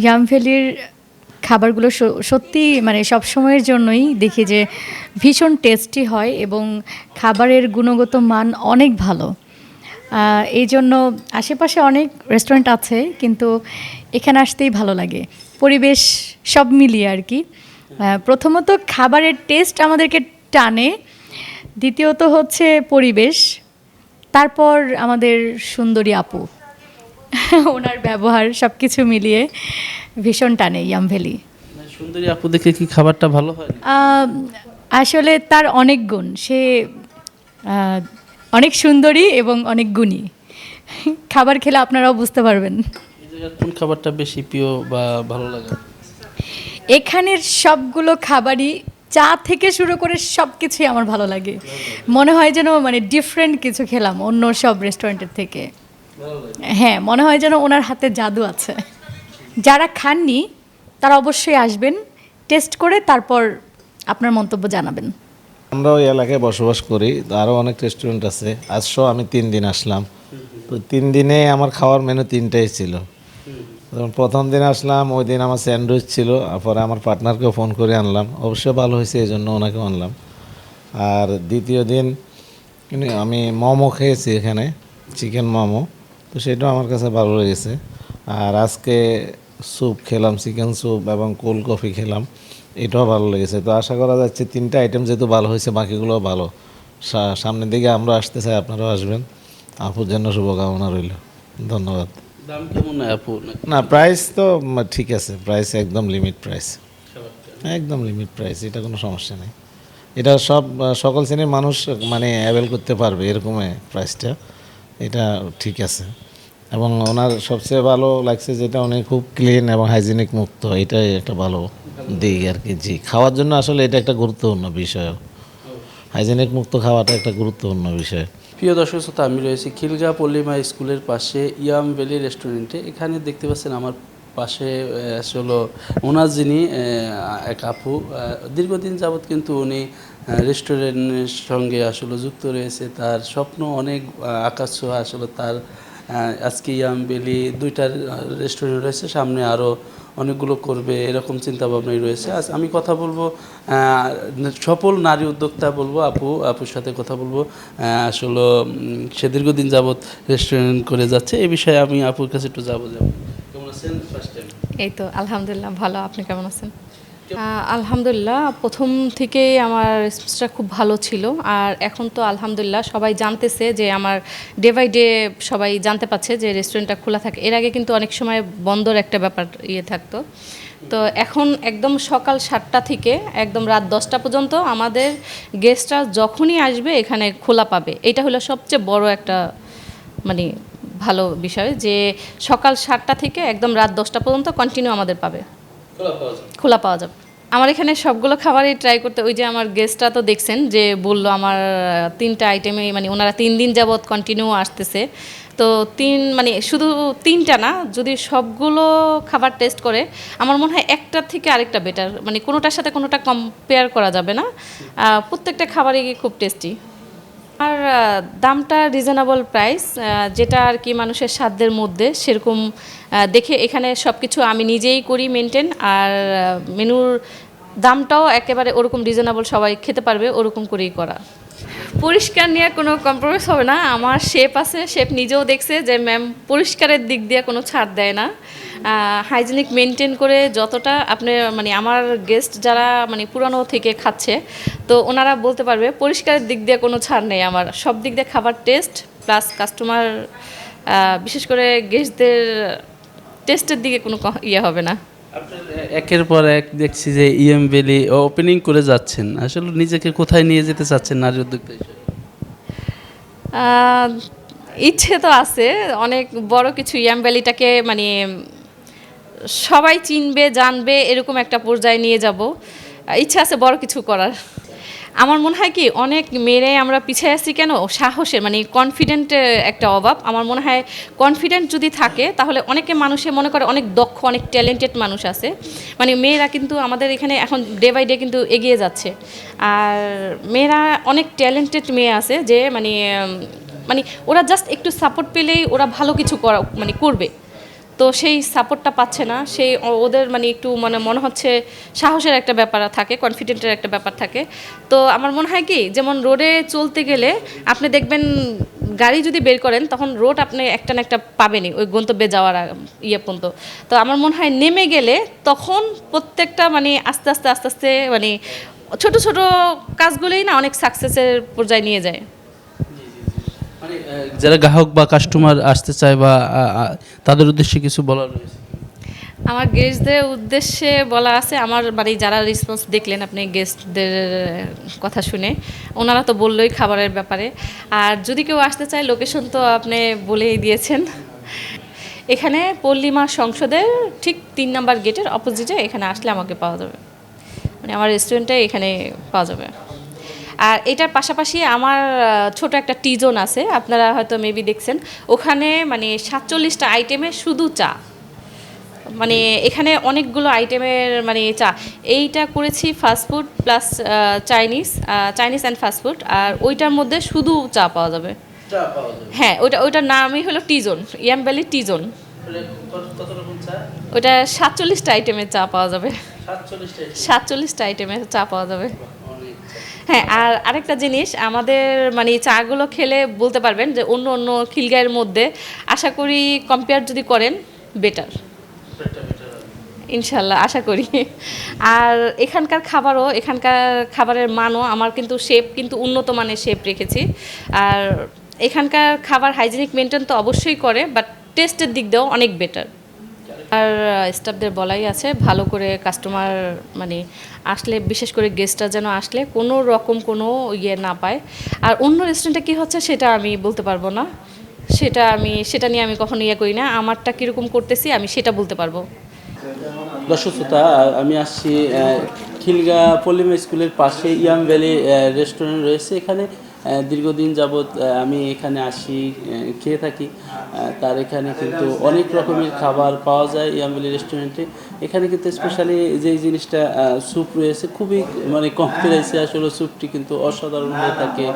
Yam ভ্যালির খাবারগুলো সত্যি মানে সব সময়ের জন্যই দেখি যে ভীষণ টেস্টি হয় এবং খাবারের গুণগত মান অনেক ভালো। এই জন্য আশেপাশে অনেক রেস্টুরেন্ট আছে কিন্তু এখানে আসতেই ভালো লাগে। পরিবেশ সব মিলিয়ে আর কি। প্রথমত খাবারের টেস্ট আমাদেরকে টানে, দ্বিতীয়ত হচ্ছে পরিবেশ, তারপর আমাদের সুন্দরী আপু। ওনার ব্যবহার সব কিছু মিলিয়ে ভীষণ টানে ইয়াম ভ্যালি মানে সুন্দরী আপু দেখে কি খাবারটা ভালো হয়? আসলে তার অনেক গুণ। সে অনেক সুন্দরী এবং অনেক গুণী। খাবার খেলে আপনারাও বুঝতে পারবেন। কোন খাবারটা বেশি প্রিয় বা ভালো লাগে? এখানের সবগুলো খাবারই চা থেকে শুরু করে সব কিছুই আমার ভালো লাগে। মনে হয় যেন মানে ডিফারেন্ট কিছু খেলাম অন্য সব রেস্টুরেন্টের থেকে। হ্যাঁ মনে হয় যেন ওনার হাতে জাদু আছে। যারা খাননি, তারা অবশ্যই আসবেন, টেস্ট করে তারপর আপনার মন্তব্য জানাবেন। আমরা ওই এলাকায় বসবাস করি আরও অনেক রেস্টুরেন্ট আছে। আজও আমি তিন দিন আসলাম। তো তিন দিনে আমার খাওয়ার মেনু তিনটাই ছিল। প্রথম দিন আসলাম, ওই দিন আমার স্যান্ডউইচ ছিল, আর পরে আমার পার্টনারকেও ফোন করে আনলাম। অবশ্যই ভালো হয়েছে, এই জন্য ওনাকে আনলাম। আর দ্বিতীয় দিন, আমি মোমো খেয়েছি এখানে চিকেন মোমো। তো সেটাও আমার কাছে ভালো লেগেছে। আর আজকে স্যুপ খেলাম চিকেন স্যুপ এবং কোল্ড কফি খেলাম এটাও ভালো লেগেছে। তো আশা করা যাচ্ছে তিনটা আইটেম যেহেতু ভালো হয়েছে বাকিগুলোও ভালো। সামনের দিকে আমরা আসতে চাই আপনারাও আসবেন। আপুর জন্য শুভকামনা রইল। ধন্যবাদ। দাম কেমন আপু? না প্রাইস তো ঠিক আছে। প্রাইস একদম লিমিট প্রাইস একদম লিমিট প্রাইস এটা কোনো সমস্যা নেই। এটা সব সকল শ্রেণির মানুষ মানে অ্যাভেল করতে পারবে এরকম প্রাইসটা এটা ঠিক আছে। এবং ওনার সবচেয়ে ভালো লাগছে যেটা উনি খুব ক্লিন এবং হাইজিনিক মুক্ত, এটাই একটা ভালো দিক আর কি জি, খাওয়ার জন্য আসলে এটা একটা গুরুত্বপূর্ণ বিষয়। হাইজিনিক মুক্ত খাওয়াটা একটা গুরুত্বপূর্ণ বিষয়। প্রিয় দর্শক শ্রোতা, আমি রয়েছি খিলগা পল্লিমা স্কুলের পাশে ইয়াম ভ্যালি রেস্টুরেন্টে। এখানে দেখতে পাচ্ছেন আমার পাশে আসলে ওনার যিনি এক আপু। দীর্ঘদিন যাবৎ কিন্তু উনি রেস্টুরেন্টের সঙ্গে আসলে যুক্ত রয়েছে। তার স্বপ্ন অনেক আকাশ আসলে তার আজকে ইয়াম ভ্যালি দুইটার রেস্টুরেন্ট রয়েছে, সামনে আরও অনেকগুলো করবে, এরকম চিন্তা ভাবনাই রয়েছে। আজ আমি কথা বলব সফল নারী উদ্যোক্তা বলব, আপু, আপুর সাথে কথা বলব। আসলে সে দীর্ঘদিন যাবৎ রেস্টুরেন্ট করে যাচ্ছে, এ বিষয়ে আমি আপুর কাছে একটু যাব যাব কেমন আছেন ফার্স্ট টাইম এই তো, আলহামদুলিল্লাহ, ভালো। আপনি কেমন আছেন? আলহামদুলিল্লাহ, প্রথম থেকেই আমার রেসপন্সটা খুব ভালো ছিল। আর এখন তো আলহামদুলিল্লাহ সবাই জানতেছে যে আমার ডে বাই ডে সবাই জানতে পারছে যে রেস্টুরেন্টটা খোলা থাকে। এর আগে কিন্তু অনেক সময় বন্ধর একটা ব্যাপার ইয়ে থাকতো। তো এখন একদম সকাল সাতটা থেকে একদম রাত দশটা পর্যন্ত আমাদের গেস্টরা যখনই আসবে এখানে খোলা পাবে। এটা হলো সবচেয়ে বড় একটা মানে ভালো বিষয় যে সকাল সাতটা থেকে একদম রাত দশটা পর্যন্ত কন্টিনিউ আমাদের পাবে। খোলা পাওয়া যাবে। আমার এখানে সবগুলো খাবারই ট্রাই করতে, ওই যে আমার গেস্টরা তো দেখছেন যে বলল আমার তিনটা আইটেমে মানে ওনারা তিন দিন যাবৎ কন্টিনিউ আসতেছে। তো তিন মানে শুধু তিনটা না, যদি সবগুলো খাবার টেস্ট করে, আমার মনে হয় একটার থেকে আরেকটা বেটার মানে কোনোটার সাথে কোনোটা কম্পেয়ার করা যাবে না। প্রত্যেকটা খাবারই খুব টেস্টি আর দামটা রিজনেবল প্রাইস যেটা আর কি মানুষের সাধ্যের মধ্যে, সেরকম দেখে এখানে সব কিছু আমি নিজেই করি মেনটেন আর মেনুর দামটাও একেবারে ওরকম রিজনেবল সবাই খেতে পারবে, ওরকম করেই করা। পরিষ্কার নিয়ে কোনো কম্প্রোমাইজ হবে না। আমার শেপ আছে শেপ নিজেও দেখছে যে ম্যাম পরিষ্কারের দিক দিয়ে কোনো ছাড় দেয় না। হাইজিনিক মেনটেন করে যতটা আপনি মানে আমার গেস্ট যারা মানে পুরানো থেকে খাচ্ছে, তো ওনারা বলতে পারবে পরিষ্কারের দিক দিয়ে কোনো ছাড় নেই আমার। সব দিক দিয়ে খাবার টেস্ট প্লাস কাস্টমার বিশেষ করে গেস্টদের টেস্টের দিকে কোনো ইয়ে হবে না। একের পর এক দেখছি যে ইএম ভ্যালি ওপেনিং করে যাচ্ছেন। আসলে নিজেকে কোথায় নিয়ে যেতে চাচ্ছেন নারী উদ্যোক্তা ইচ্ছে তো আছে। অনেক বড় কিছু ইয়াম ভ্যালিটাকে মানে সবাই চিনবে, জানবে, এরকম একটা পর্যায়ে নিয়ে যাব। ইচ্ছা আছে বড় কিছু করার। আমার মনে হয় কি, অনেক মেয়েরাই আমরা পিছিয়ে আছি কেন? সাহসের মানে কনফিডেন্টের একটা অভাব। আমার মনে হয় কনফিডেন্ট যদি থাকে, তাহলে অনেকে মানুষে মনে করে অনেক দক্ষ, অনেক ট্যালেন্টেড মানুষ আছে। মানে মেয়েরা কিন্তু আমাদের এখানে এখন ডে বাই ডে কিন্তু এগিয়ে যাচ্ছে। আর মেয়েরা অনেক ট্যালেন্টেড মেয়ে আছে যে মানে মানে ওরা জাস্ট একটু সাপোর্ট পেলেই ওরা ভালো কিছু করা মানে করবে। তো সেই সাপোর্টটা পাচ্ছে না। সেই ওদের মানে একটু মানে মনে হচ্ছে সাহসের একটা ব্যাপার থাকে কনফিডেন্টের একটা ব্যাপার থাকে। তো আমার মনে হয় কি, যেমন রোডে চলতে গেলে আপনি দেখবেন গাড়ি যদি বের করেন, তখন রোড আপনি একটা না একটা পাবেনই ওই গন্তব্যে যাওয়ার ইয়ে পর্যন্ত। তো আমার মনে হয় নেমে গেলে তখন প্রত্যেকটা মানে আস্তে আস্তে আস্তে আস্তে মানে ছোট ছোট কাজগুলোই না অনেক সাকসেসের পর্যায়ে নিয়ে যায়। মানে যারা গ্রাহক বা কাস্টমার আসতে চায় বা তাদের উদ্দেশ্যে কিছু বলার আমার গেস্টদের উদ্দেশ্যে বলা আছে, আমার মানে যারা রেসপন্স দেখলেন আপনি গেস্টদের কথা শুনে, ওনারা তো বললোই খাবারের ব্যাপারে। আর যদি কেউ আসতে চায় লোকেশন তো আপনি বলেই দিয়েছেন। এখানে পল্লিমা সংসদের ঠিক তিন নাম্বার গেটের অপোজিটে এখানে আসলে আমাকে পাওয়া যাবে। মানে আমার রেস্টুরেন্টে এখানে পাওয়া যাবে। আর এটার পাশাপাশি আমার ছোট একটা টি জোন আছে আপনারা হয়তো মেবি দেখছেন। ওখানে মানে সাতচল্লিশটা আইটেমে শুধু চা। মানে এখানে অনেকগুলো আইটেমের মানে চা। এইটা করেছি fast food plus Chinese Chinese and fast food আর ওইটার মধ্যে শুধু চা পাওয়া যাবে। হ্যাঁ ওইটা ওইটার নামই হলো টিজোন ইয়াম ভ্যালি টিজোন ওইটা সাতচল্লিশটা আইটেমের চা পাওয়া যাবে। সাতচল্লিশটা আইটেমের চা পাওয়া যাবে। হ্যাঁ আর আরেকটা জিনিস, আমাদের মানে চাগুলো খেলে বলতে পারবেন যে অন্য অন্য খিলগায়ের মধ্যে আশা করি কম্পেয়ার যদি করেন বেটার। ইনশাল্লাহ, আশা করি। আর এখানকার খাবারও, এখানকার খাবারের মানও, আমার কিন্তু শেপ কিন্তু উন্নত মানের শেপ রেখেছি। আর এখানকার খাবার হাইজিনিক মেনটেন তো অবশ্যই করে বাট টেস্টের দিক দিয়েও অনেক বেটার আর স্টাফদের বলাই আছে ভালো করে কাস্টমার মানে আসলে, বিশেষ করে গেস্টরা যেন আসলে কোনো রকম কোনো ইয়ে না পায়। আর অন্য রেস্টুরেন্টে কী হচ্ছে সেটা আমি বলতে পারব না। সেটা আমি, সেটা নিয়ে আমি কখনো ইয়ে করি না। আমারটা কীরকম করতেছি আমি সেটা বলতে পারব। দর্শক শ্রোতা, আমি আসছি খিলগা পল্লিমা স্কুলের পাশে ইয়াম ভ্যালি রেস্টুরেন্ট রয়েছে। এখানে দীর্ঘদিন যাবৎ আমি এখানে আসি খেয়ে থাকি। তার এখানে কিন্তু অনেক রকমের খাবার পাওয়া যায় ইয়াম ভ্যালি রেস্টুরেন্টে। এখানে কিন্তু স্পেশালি যে জিনিসটা স্যুপ রয়েছে, খুবই মানে কম প্রাইসে আসলে স্যুপটি কিন্তু অসাধারণ হয়ে থাকে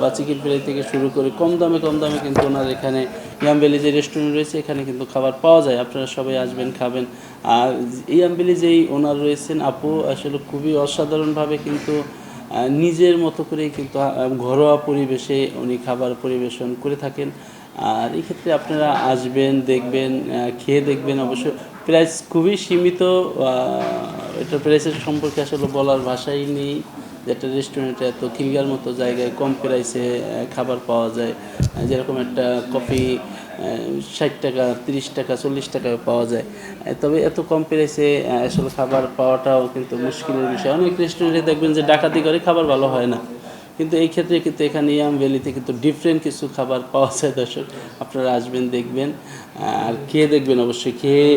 বা চিকেন ফ্রাই থেকে শুরু করে কম দামে কম দামে কিন্তু ওনার এখানে ইয়াম ভ্যালি যে রেস্টুরেন্ট রয়েছে, এখানে কিন্তু খাবার পাওয়া যায়। আপনারা সবাই আসবেন, খাবেন। আর ইয়ামবেলি যেই ওনার রয়েছেন, আপু, আসলে খুবই অসাধারণভাবে কিন্তু নিজের মতো করেই কিন্তু ঘরোয়া পরিবেশে উনি খাবার পরিবেশন করে থাকেন। আর এই ক্ষেত্রে আপনারা আসবেন, দেখবেন খেয়ে দেখবেন অবশ্য প্রাইস খুবই সীমিত এটা প্রাইসের সম্পর্কে আসলে বলার ভাষাই নেই। যেটা রেস্টুরেন্টে এত খিলগার মতো জায়গায় কম প্রাইসে খাবার পাওয়া যায়। যেরকম একটা কফি ষাট টাকা, তিরিশ টাকা, চল্লিশ টাকায় পাওয়া যায়। তবে এত কম প্রাইসে আসলে খাবার পাওয়াটাও কিন্তু মুশকিলের বিষয়। অনেক রেস্টুরেন্টে দেখবেন যে ডাকাতি করে, খাবার ভালো হয় না। কিন্তু এই ক্ষেত্রে কিন্তু এখানে ইয়াম ভ্যালিতে কিন্তু ডিফারেন্ট কিছু খাবার পাওয়া যায়, দর্শক। আপনারা আসবেন, দেখবেন। আর খেয়ে দেখবেন অবশ্যই। খেয়ে,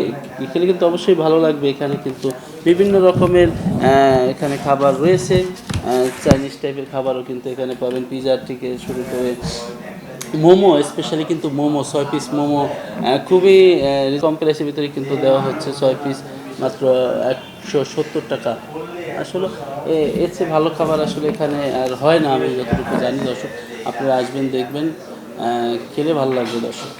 খেলে কিন্তু অবশ্যই ভালো লাগবে। এখানে কিন্তু বিভিন্ন রকমের এখানে খাবার রয়েছে। চাইনিজ টাইপের খাবারও কিন্তু এখানে পাবেন। পিজার থেকে শুরু করে মোমো স্পেশালি কিন্তু মোমো, ছয় পিস মোমো খুবই কম প্রাইসের ভিতরে কিন্তু দেওয়া হচ্ছে ছয় পিস মাত্র একশো সত্তর টাকা। আসলে এর চেয়ে ভালো খাবার আসলে এখানে আর হয় না, আমি যতটুকু জানি দর্শক। আপনারা আসবেন, দেখবেন খেলে ভালো লাগবে দর্শক।